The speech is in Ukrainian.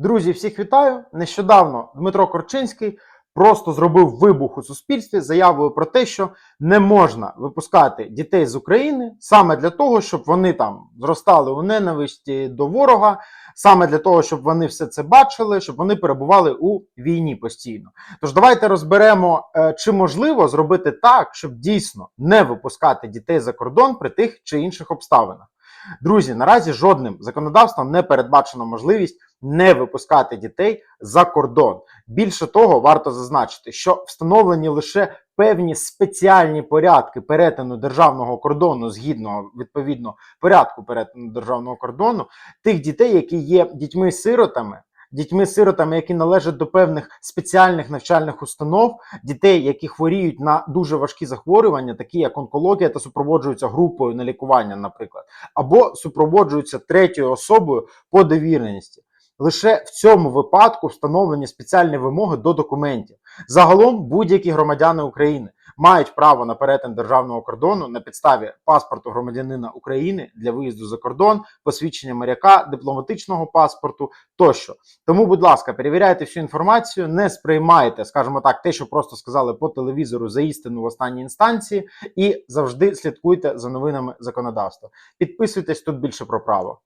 Друзі, всіх вітаю! Нещодавно Дмитро Корчинський просто зробив вибух у суспільстві заявою про те, що не можна випускати дітей з України саме для того, щоб вони там зростали у ненависті до ворога, саме для того, щоб вони все це бачили, щоб вони перебували у війні постійно. Тож давайте розберемо, е, чи можливо зробити так, щоб дійсно не випускати дітей за кордон при тих чи інших обставинах. Друзі, наразі жодним законодавством не передбачено можливість не випускати дітей за кордон. Більше того, варто зазначити, що встановлені лише певні спеціальні порядки перетину державного кордону згідно відповідно порядку перетину державного кордону тих дітей, які є дітьми-сиротами. Дітьми-сиротами, які належать до певних спеціальних навчальних установ, дітей, які хворіють на дуже важкі захворювання, такі як онкологія, та супроводжуються групою на лікування, наприклад, або супроводжуються третьою особою по довіреності. Лише в цьому випадку встановлені спеціальні вимоги до документів. Загалом будь-які громадяни України мають право на перетин державного кордону на підставі паспорту громадянина України для виїзду за кордон, посвідчення моряка, дипломатичного паспорту тощо. Тому, будь ласка, перевіряйте всю інформацію, не сприймайте, скажімо так, те, що просто сказали по телевізору за істину в останній інстанції, і завжди слідкуйте за новинами законодавства. Підписуйтесь тут більше про право.